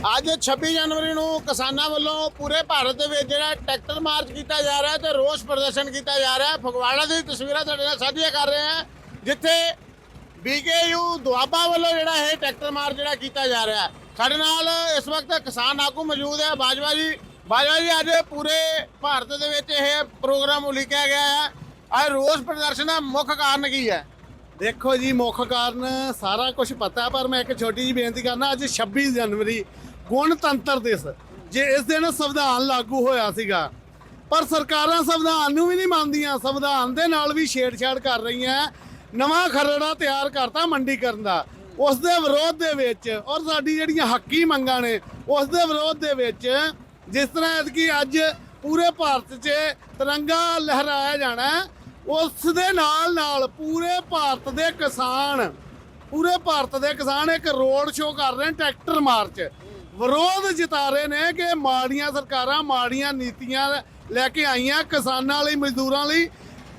ਅੱਜ 26 ਜਨਵਰੀ ਨੂੰ ਕਿਸਾਨਾਂ ਵੱਲੋਂ ਪੂਰੇ ਭਾਰਤ ਦੇ ਵਿੱਚ ਜਿਹੜਾ ਟਰੈਕਟਰ ਮਾਰਚ ਕੀਤਾ ਜਾ ਰਿਹਾ ਹੈ ਤੇ ਰੋਸ ਪ੍ਰਦਰਸ਼ਨ ਕੀਤਾ ਜਾ ਰਿਹਾ। ਫਗਵਾੜਾ ਦੀ ਤਸਵੀਰਾਂ ਤੁਹਾਡੇ ਨਾਲ ਸਾਂਝੀਆਂ ਕਰ ਰਹੇ ਹਾਂ, ਜਿੱਥੇ ਬੀਕੇਯੂ ਦੁਆਬਾ ਵੱਲੋਂ ਜਿਹੜਾ ਇਹ ਟਰੈਕਟਰ ਮਾਰਚ ਜਿਹੜਾ ਕੀਤਾ ਜਾ ਰਿਹਾ। ਸਾਡੇ ਨਾਲ ਇਸ ਵਕਤ ਕਿਸਾਨ ਆਗੂ ਮੌਜੂਦ ਹੈ, ਬਾਜਵਾ ਜੀ। ਬਾਜਵਾ ਜੀ, ਅੱਜ ਪੂਰੇ ਭਾਰਤ ਦੇ ਵਿੱਚ ਇਹ ਪ੍ਰੋਗਰਾਮ ਉਲੀਕਿਆ ਗਿਆ ਹੈ। ਅੱਜ ਰੋਸ ਪ੍ਰਦਰਸ਼ਨ ਦਾ ਮੁੱਖ ਕਾਰਨ ਕੀ ਹੈ? ਦੇਖੋ ਜੀ, ਮੁੱਖ ਕਾਰਨ ਸਾਰਾ ਕੁਝ ਪਤਾ, ਪਰ ਮੈਂ ਇੱਕ ਛੋਟੀ ਜੀ ਬੇਨਤੀ ਕਰਨਾ, ਅੱਜ 26 ਜਨਵਰੀ ਗਣਤੰਤਰ ਦਿਵਸ ਜੇ ਇਸ ਦਿਨ ਸੰਵਿਧਾਨ ਲਾਗੂ ਹੋਇਆ ਸੀਗਾ, ਪਰ ਸਰਕਾਰਾਂ ਸੰਵਿਧਾਨ ਨੂੰ ਵੀ ਨਹੀਂ ਮੰਨਦੀਆਂ, ਸੰਵਿਧਾਨ ਦੇ ਨਾਲ ਵੀ ਛੇੜਛਾੜ ਕਰ ਰਹੀਆਂ, ਨਵਾਂ ਖਰੜਾ ਤਿਆਰ ਕਰਤਾ ਮੰਡੀਕਰਨ ਦਾ। ਉਸ ਦੇ ਵਿਰੋਧ ਦੇ ਵਿੱਚ, ਔਰ ਸਾਡੀ ਜਿਹੜੀਆਂ ਹੱਕੀ ਮੰਗਾਂ ਨੇ, ਉਸ ਦੇ ਵਿਰੋਧ ਦੇ ਵਿੱਚ ਜਿਸ ਤਰ੍ਹਾਂ ਕਿ ਅੱਜ ਪੂਰੇ ਭਾਰਤ 'ਚ ਤਿਰੰਗਾ ਲਹਿਰਾਇਆ ਜਾਣਾ, ਉਸ ਦੇ ਨਾਲ ਨਾਲ ਪੂਰੇ ਭਾਰਤ ਦੇ ਕਿਸਾਨ, ਪੂਰੇ ਭਾਰਤ ਦੇ ਕਿਸਾਨ ਇੱਕ ਰੋਡ ਸ਼ੋਅ ਕਰ ਰਹੇ ਟਰੈਕਟਰ ਮਾਰਚ। ਵਿਰੋਧ ਜਤਾ ਰਹੇ ਨੇ ਕਿ ਮਾੜੀਆਂ ਸਰਕਾਰਾਂ, ਮਾੜੀਆਂ ਨੀਤੀਆਂ ਲੈ ਕੇ ਆਈਆਂ ਕਿਸਾਨਾਂ ਲਈ, ਮਜ਼ਦੂਰਾਂ ਲਈ।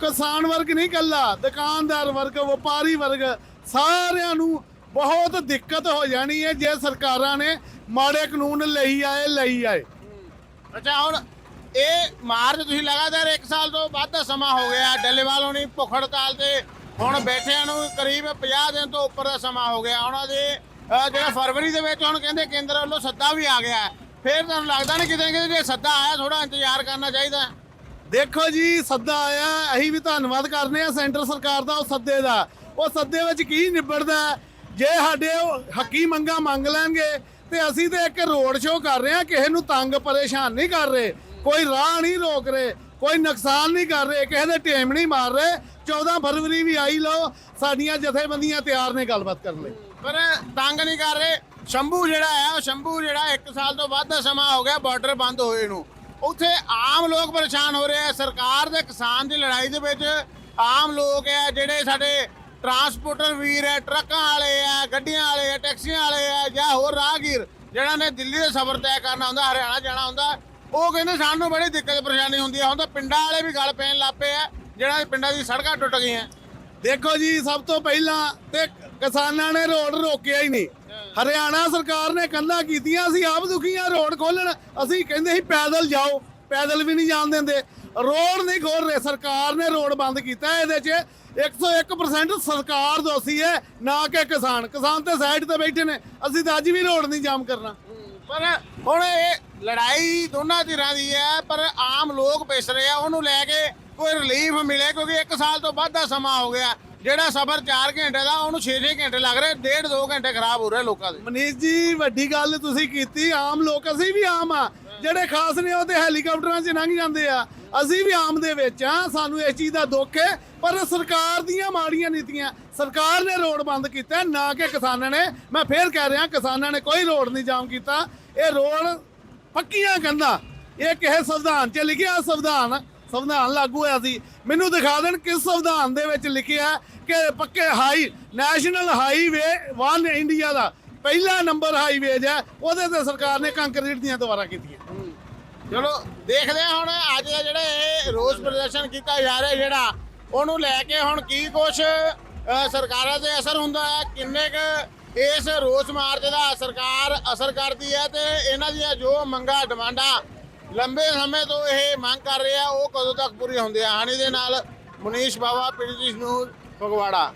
ਕਿਸਾਨ ਵਰਗ ਨਹੀਂ ਕੱਲਾ ਦੁਕਾਨਦਾਰ ਵਰਗ, ਵਪਾਰੀ ਵਰਗ, ਸਾਰਿਆਂ ਨੂੰ ਬਹੁਤ ਦਿੱਕਤ ਹੋ ਜਾਣੀ ਹੈ ਜੇ ਸਰਕਾਰਾਂ ਨੇ ਮਾੜੇ ਕਾਨੂੰਨ ਲਈ ਆਏ ਲਈ ਆਏ। ਅੱਛਾ, ਹੁਣ ਇਹ ਮਾਰਚ ਤੁਸੀਂ ਲਗਾਤਾਰ 1 ਸਾਲ ਤੋਂ ਵੱਧ ਦਾ ਸਮਾਂ ਹੋ ਗਿਆ, ਡੱਲੇਵਾਲ ਹੋਣੀ ਭੁੱਖ ਹੜਤਾਲ ਤੇ ਹੁਣ ਬੈਠਿਆਂ ਨੂੰ ਕਰੀਬ 50 ਦਿਨ ਤੋਂ ਉੱਪਰ ਦਾ ਸਮਾਂ ਹੋ ਗਿਆ। ਉਹਨਾਂ ਦੇ ਅਹ, ਜਿਹੜਾ ਫਰਵਰੀ ਦੇ ਵਿੱਚ ਹੁਣ ਕਹਿੰਦੇ ਕੇਂਦਰ ਵੱਲੋਂ ਸੱਦਾ ਵੀ ਆ ਗਿਆ ਹੈ। ਫਿਰ ਤੁਹਾਨੂੰ ਲੱਗਦਾ ਨਹੀਂ ਕਿਤੇ ਕਿ ਜੇ ਸੱਦਾ ਆਇਆ ਥੋੜਾ ਇੰਤਜ਼ਾਰ ਕਰਨਾ ਚਾਹੀਦਾ ਹੈ? ਦੇਖੋ ਜੀ ਸੱਦਾ ਆਇਆ ਅਸੀਂ ਵੀ ਧੰਨਵਾਦ ਕਰਨੇ ਆ ਸੈਂਟਰ ਸਰਕਾਰ ਦਾ ਉਹ ਸੱਦੇ ਦਾ ਉਹ ਸੱਦੇ ਵਿੱਚ ਕੀ ਨਿਬੜਦਾ ਹੈ? ਜੇ ਸਾਡੇ ਉਹ ਹੱਕੀ ਮੰਗਾ ਮੰਗ ਲੈਣਗੇ ਤੇ ਅਸੀਂ ਤੇ ਇੱਕ ਰੋਡ ਸ਼ੋਅ ਕਰ ਰਹੇ ਹਾਂ ਕਿਸੇ ਨੂੰ ਤੰਗ ਪਰੇਸ਼ਾਨ ਨਹੀਂ ਕਰ ਰਹੇ ਕੋਈ ਰਾਹ ਨਹੀਂ ਰੋਕ ਰਹੇ ਕੋਈ ਨੁਕਸਾਨ ਨਹੀਂ ਕਰ ਰਹੇ ਕਿਸੇ ਦੇ ਟੇਮ ਨਹੀਂ ਮਾਰ ਰਹੇ 14 ਫਰਵਰੀ ਵੀ ਆਈ ਲਓ ਸਾਡੀਆਂ ਜਥੇਬੰਦੀਆਂ ਤਿਆਰ ਨੇ ਗੱਲਬਾਤ ਕਰਨ ਲਈ ਪਰ ਤੰਗ ਨਹੀਂ ਕਰ ਰਹੇ। ਸ਼ੰਭੂ ਜਿਹੜਾ ਹੈ, ਉਹ ਸ਼ੰਭੂ ਜਿਹੜਾ 1 ਸਾਲ ਤੋਂ ਵੱਧ ਦਾ ਸਮਾਂ ਹੋ ਗਿਆ ਬਾਰਡਰ ਬੰਦ ਹੋਏ ਨੂੰ। ਉੱਥੇ ਆਮ ਲੋਕ ਪਰੇਸ਼ਾਨ ਹੋ ਰਹੇ ਆ। ਸਰਕਾਰ ਤੇ ਕਿਸਾਨ ਦੀ ਲੜਾਈ ਦੇ ਵਿੱਚ ਆਮ ਲੋਕ ਆ, ਜਿਹੜੇ ਸਾਡੇ ਟਰਾਂਸਪੋਰਟਰ ਵੀਰ ਹੈ ਟਰੱਕਾਂ ਵਾਲੇ ਆ, ਗੱਡੀਆਂ ਵਾਲੇ ਆ, ਟੈਕਸੀਆਂ ਵਾਲੇ ਆ ਜਾਂ ਹੋਰ ਰਾਹਗੀਰ ਜਿਹੜਾ ਨੇ ਦਿੱਲੀ ਦਾ ਸਫ਼ਰ ਤੈਅ ਕਰਨਾ ਹੁੰਦਾ, ਹਰਿਆਣਾ ਜਾਣਾ ਹੁੰਦਾ, ਉਹ ਕਹਿੰਦੇ ਸਾਨੂੰ ਬੜੀ ਦਿੱਕਤ ਪਰੇਸ਼ਾਨੀ ਹੁੰਦੀ ਆ। ਹੁਣ ਤਾਂ ਪਿੰਡਾਂ ਵਾਲੇ ਵੀ ਗੱਲ ਪੈਣ ਲੱਗ ਪਏ ਆ ਜਿਹੜਾ ਪਿੰਡਾਂ ਦੀ ਸੜਕਾਂ ਟੁੱਟ ਗਈਆਂ। ਦੇਖੋ ਜੀ, ਸਭ ਤੋਂ ਪਹਿਲਾਂ ਤੇ ਕਿਸਾਨਾਂ ਨੇ ਰੋਡ ਰੋਕਿਆ ਹੀ ਨਹੀਂ। ਹਰਿਆਣਾ ਸਰਕਾਰ ਨੇ ਕੰਧਾਂ ਕੀਤੀਆਂ, ਅਸੀਂ ਆਪ ਦੁਖੀਆਂ ਰੋਡ ਖੋਲਣ। ਅਸੀਂ ਕਹਿੰਦੇ ਸੀ, ਪੈਦਲ ਜਾਓ, ਪੈਦਲ ਵੀ ਨਹੀਂ ਜਾਣ ਦਿੰਦੇ। ਰੋਡ ਨਹੀਂ ਖੋਲ ਰਹੇ, ਸਰਕਾਰ ਨੇ ਰੋਡ ਬੰਦ ਕੀਤਾ। ਇਹਦੇ 'ਚ 101% ਸਰਕਾਰ ਦੋਸ਼ੀ ਹੈ, ਨਾ ਕਿ ਕਿਸਾਨ। ਕਿਸਾਨ ਤੇ ਸਾਈਡ ਤੇ ਬੈਠੇ ਨੇ, ਅਸੀਂ ਤਾਂ ਅੱਜ ਵੀ ਰੋਡ ਨਹੀਂ ਜਾਮ ਕਰਨਾ। ਪਰ ਹੁਣ ਇਹ ਲੜਾਈ ਦੋਨਾਂ ਧਿਰਾਂ ਦੀ ਹੈ, ਪਰ ਆਮ ਲੋਕ ਪਿਸ ਰਹੇ ਆ, ਉਹਨੂੰ ਲੈ ਕੇ ਕੋਈ ਰਿਲੀਫ ਮਿਲੇ, ਕਿਉਂਕਿ 1 ਸਾਲ ਤੋਂ ਵੱਧ ਦਾ ਸਮਾਂ ਹੋ ਗਿਆ। ਜਿਹੜਾ ਸਫ਼ਰ 4 ਘੰਟੇ ਦਾ, ਉਹਨੂੰ 6-6 ਘੰਟੇ ਲੱਗ ਰਹੇ, ਡੇਢ 2 ਘੰਟੇ ਖਰਾਬ ਹੋ ਰਹੇ ਲੋਕਾਂ ਦੇ। ਮਨੀਸ਼ ਜੀ, ਵੱਡੀ ਗੱਲ ਤੁਸੀਂ ਕੀਤੀ, ਆਮ ਲੋਕ, ਅਸੀਂ ਵੀ ਆਮ ਆ। ਜਿਹੜੇ ਖਾਸ ਨੇ, ਉਹ ਤੇ ਹੈਲੀਕਾਪਟਰਾਂ 'ਚ ਲੰਘ ਜਾਂਦੇ ਆ। ਅਸੀਂ ਵੀ ਆਮ ਦੇ ਵਿੱਚ ਆ, ਸਾਨੂੰ ਇਸ ਚੀਜ਼ ਦਾ ਦੁੱਖ ਹੈ, ਪਰ ਸਰਕਾਰ ਦੀਆਂ ਮਾੜੀਆਂ ਨੀਤੀਆਂ, ਸਰਕਾਰ ਨੇ ਰੋਡ ਬੰਦ ਕੀਤਾ, ਨਾ ਕਿ ਕਿਸਾਨਾਂ ਨੇ। ਮੈਂ ਫੇਰ ਕਹਿ ਰਿਹਾ, ਕਿਸਾਨਾਂ ਨੇ ਕੋਈ ਰੋਡ ਨਹੀਂ ਜਾਮ ਕੀਤਾ। ਇਹ ਰੋਡ ਪੱਕੀਆਂ ਕੰਧਾਂ। ਇਹ ਕਿਸੇ ਸੰਵਿਧਾਨ 'ਚ ਲਿਖਿਆ ਸੰਵਿਧਾਨ ਸੰਵਿਧਾਨ ਲਾਗੂ ਹੋਇਆ ਸੀ। ਮੈਨੂੰ ਦਿਖਾ ਦੇਣ ਕਿਸ ਸੰਵਿਧਾਨ ਦੇ ਵਿੱਚ ਲਿਖਿਆ ਕਿ ਪੱਕੇ high, national highway one India ਦਾ ਪਹਿਲਾ ਨੰਬਰ ਹਾਈਵੇ ਹੈ ਉਹਦੇ ਤੇ ਸਰਕਾਰ ਨੇ ਕੰਕਰੀਟ ਦੀਆਂ ਦੁਆਰਾ ਕੀਤੀਆਂ। ਚਲੋ ਦੇਖਦੇ ਹਾਂ ਹੁਣ, ਅੱਜ ਦਾ ਜਿਹੜਾ ਇਹ ਰੋਸ ਪ੍ਰਦਰਸ਼ਨ ਕੀਤਾ ਜਾ ਰਿਹਾ ਜਿਹੜਾ, ਉਹਨੂੰ ਲੈ ਕੇ ਹੁਣ ਕੀ ਕੁਛ ਸਰਕਾਰਾਂ ਤੇ ਅਸਰ ਹੁੰਦਾ ਹੈ, ਕਿੰਨੇ ਕੁ ਇਸ ਰੋਸ ਮਾਰਚ ਦਾ ਸਰਕਾਰ ਅਸਰ ਕਰਦੀ ਹੈ ਤੇ ਇਹਨਾਂ ਦੀਆਂ ਜੋ ਮੰਗਾਂ, ਡਿਮਾਂਡਾਂ ਲੰਬੇ ਸਮੇਂ ਤੋਂ ਇਹ ਮੰਗ ਕਰ ਰਹੇ ਆ ਉਹ ਕਦੋਂ ਤੱਕ ਪੂਰੀ ਹੁੰਦੀ ਆ ਹਾਣੀ ਦੇ ਨਾਲ ਮੁਨੀਸ਼ ਬਾਵਾ ਪੀਡੀਜੀ ਨਿਊਜ਼ ਫਗਵਾੜਾ।